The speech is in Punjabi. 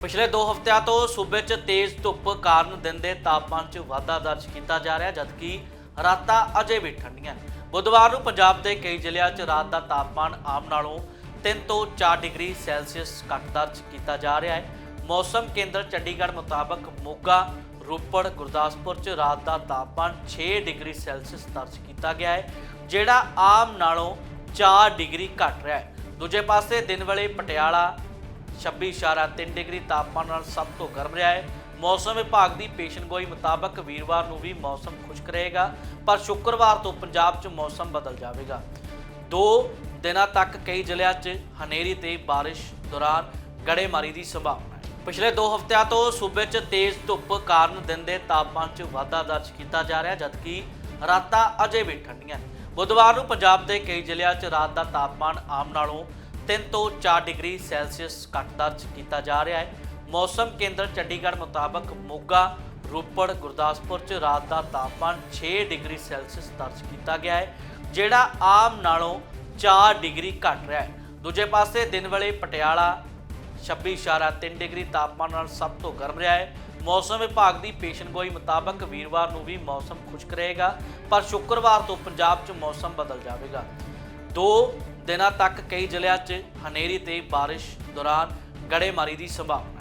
ਪਿਛਲੇ 2 ਹਫ਼ਤਿਆਂ ਤੋਂ ਸੂਬੇ 'ਚ ਤੇਜ਼ ਧੁੱਪ ਕਾਰਨ ਦਿਨ ਦੇ ਤਾਪਮਾਨ 'ਚ ਵਾਧਾ ਦਰਜ ਕੀਤਾ ਜਾ ਰਿਹਾ, ਜਦਕਿ ਰਾਤਾਂ ਅਜੇ ਵੀ ਠੰਡੀਆਂ। ਨੇ ਬੁੱਧਵਾਰ ਨੂੰ ਪੰਜਾਬ ਦੇ ਕਈ ਜ਼ਿਲ੍ਹਿਆਂ 'ਚ ਰਾਤ ਦਾ ਤਾਪਮਾਨ ਆਮ ਨਾਲੋਂ 3 ਤੋਂ 4 ਡਿਗਰੀ ਸੈਲਸੀਅਸ ਘੱਟ ਦਰਜ ਕੀਤਾ ਜਾ ਰਿਹਾ ਹੈ। ਮੌਸਮ ਕੇਂਦਰ ਚੰਡੀਗੜ੍ਹ ਮੁਤਾਬਕ ਮੋਗਾ, ਰੋਪੜ, ਗੁਰਦਾਸਪੁਰ 'ਚ ਰਾਤ ਦਾ ਤਾਪਮਾਨ 6 ਡਿਗਰੀ ਸੈਲਸੀਅਸ ਦਰਜ ਕੀਤਾ ਗਿਆ ਹੈ, ਜਿਹੜਾ ਆਮ ਨਾਲੋਂ 4 ਡਿਗਰੀ ਘੱਟ ਰਿਹਾ ਹੈ। ਦੂਜੇ ਪਾਸੇ ਦਿਨ ਵੇਲੇ ਪਟਿਆਲਾ 26.3 ਡਿਗਰੀ ਤਾਪਮਾਨ ਨਾਲ ਸਭ ਤੋਂ ਗਰਮ ਰਿਹਾ ਹੈ। ਮੌਸਮ ਵਿਭਾਗ ਦੀ ਪੇਸ਼ਨਗੋਈ ਮੁਤਾਬਕ ਵੀਰਵਾਰ ਨੂੰ ਵੀ ਮੌਸਮ ਖੁਸ਼ਕ ਰਹੇਗਾ, ਪਰ ਸ਼ੁੱਕਰਵਾਰ ਤੋਂ ਪੰਜਾਬ 'ਚ ਮੌਸਮ ਬਦਲ ਜਾਵੇਗਾ। ਦੋ ਦਿਨਾਂ ਤੱਕ ਕਈ ਜ਼ਿਲ੍ਹਿਆਂ 'ਚ ਹਨੇਰੀ ਤੇ ਬਾਰਿਸ਼ ਦੌਰਾਨ ਗੜੇਮਾਰੀ ਦੀ ਸੰਭਾਵਨਾ ਹੈ। ਪਿਛਲੇ 2 ਹਫ਼ਤਿਆਂ ਤੋਂ ਸੂਬੇ 'ਚ ਤੇਜ਼ ਧੁੱਪ ਕਾਰਨ ਦਿਨ ਦੇ ਤਾਪਮਾਨ 'ਚ ਵਾਧਾ ਦਰਜ ਕੀਤਾ ਜਾ ਰਿਹਾ, ਜਦਕਿ ਰਾਤਾਂ ਅਜੇ ਵੀ ਠੰਡੀਆਂ ਨੇ। ਬੁੱਧਵਾਰ ਨੂੰ ਪੰਜਾਬ ਦੇ ਕਈ ਜ਼ਿਲ੍ਹਿਆਂ 'ਚ ਰਾਤ ਦਾ ਤਾਪਮਾਨ ਆਮ ਨਾਲੋਂ 3 ਤੋਂ 4 ਡਿਗਰੀ ਸੈਲਸੀਅਸ ਘੱਟ ਦਰਜ ਕੀਤਾ ਜਾ ਰਿਹਾ ਹੈ। ਮੌਸਮ ਕੇਂਦਰ ਚੰਡੀਗੜ੍ਹ ਮੁਤਾਬਕ ਮੋਗਾ, ਰੋਪੜ, ਗੁਰਦਾਸਪੁਰ 'ਚ ਰਾਤ ਦਾ ਤਾਪਮਾਨ 6 ਡਿਗਰੀ ਸੈਲਸੀਅਸ ਦਰਜ ਕੀਤਾ ਗਿਆ ਹੈ, ਜਿਹੜਾ ਆਮ ਨਾਲੋਂ 4 ਡਿਗਰੀ ਘੱਟ ਰਿਹਾ ਹੈ। ਦੂਜੇ ਪਾਸੇ ਦਿਨ ਵੇਲੇ ਪਟਿਆਲਾ 26.3 ਡਿਗਰੀ ਤਾਪਮਾਨ ਨਾਲ ਸਭ ਤੋਂ ਗਰਮ ਰਿਹਾ ਹੈ। ਮੌਸਮ ਵਿਭਾਗ ਦੀ ਪੇਸ਼ਨਗੋਈ ਮੁਤਾਬਕ ਵੀਰਵਾਰ ਨੂੰ ਵੀ ਮੌਸਮ ਖੁਸ਼ਕ ਰਹੇਗਾ, ਪਰ ਸ਼ੁੱਕਰਵਾਰ ਤੋਂ ਪੰਜਾਬ 'ਚ ਮੌਸਮ ਬਦਲ ਜਾਵੇਗਾ। ਦੋ ਦਿਨਾਂ ਤੱਕ ਕਈ ਜ਼ਿਲ੍ਹਿਆਂ 'ਚ ਹਨੇਰੀ ਤੇ ਬਾਰਿਸ਼ ਦੌਰਾਨ ਗੜੇਮਾਰੀ ਦੀ ਸੰਭਾਵਨਾ